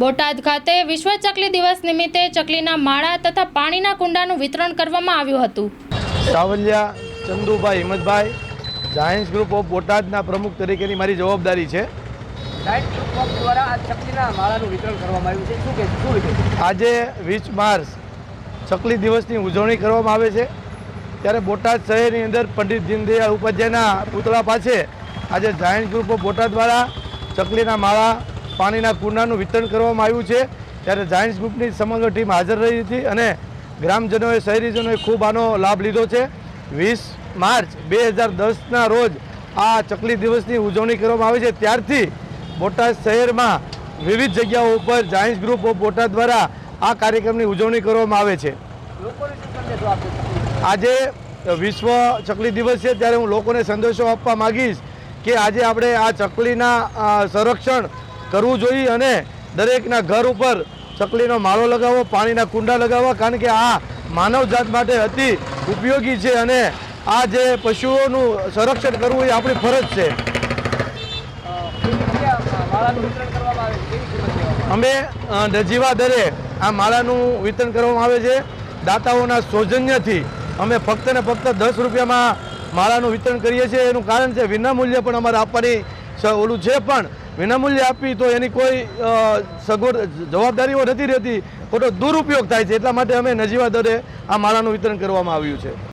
બોટાદ ખાતે વિશ્વ ચકલી દિવસ નિમિત્તે ચકલીના માળા તથા પાણીના કુંડાનું વિતરણ કરવામાં આવ્યું હતું. Savaliya Chandubhai Himmatbhai Giants group of બોટાદના પ્રમુખ તરીકેની મારી જવાબદારી છે. ડાયટ ગ્રુપ ઓફ દ્વારા આ ચકલીના માળાનું વિતરણ કરવામાં આવ્યું છે. શું કે શું રીતે આજે વીસ માર્ચ ચકલી દિવસની ઉજવણી કરવામાં આવે છે. ત્યારે બોટાદ શહેરની અંદર પંડિત દીનદયાળ ઉપાધ્યાયના પુતળા પાસે આજે જાયન્ટ ગ્રુપ ઓફ બોટાદ દ્વારા ચકલીના માળા પાણીના કુંડાનું વિતરણ કરવામાં આવ્યું છે. ત્યારે જાયન્ટ્સ ગ્રુપની સમગ્ર ટીમ હાજર રહી હતી અને ગ્રામજનોએ, શહેરીજનોએ ખૂબ આનો લાભ લીધો છે. વીસ માર્ચ બે હજાર દસના રોજ આ ચકલી દિવસની ઉજવણી કરવામાં આવે છે. ત્યારથી બોટાદ શહેરમાં વિવિધ જગ્યાઓ ઉપર જાયન્ટ્સ ગ્રુપ ઓફ બોટાદ દ્વારા આ કાર્યક્રમની ઉજવણી કરવામાં આવે છે. આજે વિશ્વ ચકલી દિવસ છે. ત્યારે હું લોકોને સંદેશો આપવા માગીશ કે આજે આપણે આ ચકલીના સંરક્ષણ કરવું જોઈએ અને દરેકના ઘર ઉપર ચકલીનો માળો લગાવવો પાણીના કુંડા લગાવવા, કારણ કે આ માનવજાત માટે અતિ ઉપયોગી છે અને આ જે પશુઓનું સંરક્ષણ કરવું એ આપણી ફરજ છે. અમે નજીવા દરે આ માળાનું વિતરણ કરવામાં આવે છે. દાતાઓના સૌજન્યથી અમે ફક્ત ને ફક્ત દસ રૂપિયામાં માળાનું વિતરણ કરીએ છીએ. એનું કારણ છે વિનામૂલ્ય પણ અમારે આપવાની ઓલું છે પણ વિનામૂલ્ય આપી તો એની કોઈ સગવડ, જવાબદારીઓ નથી રહેતી, ખોટો દુરુપયોગ થાય છે. એટલા માટે અમે નજીવા દરે આ માળાનું વિતરણ કરવામાં આવ્યું છે.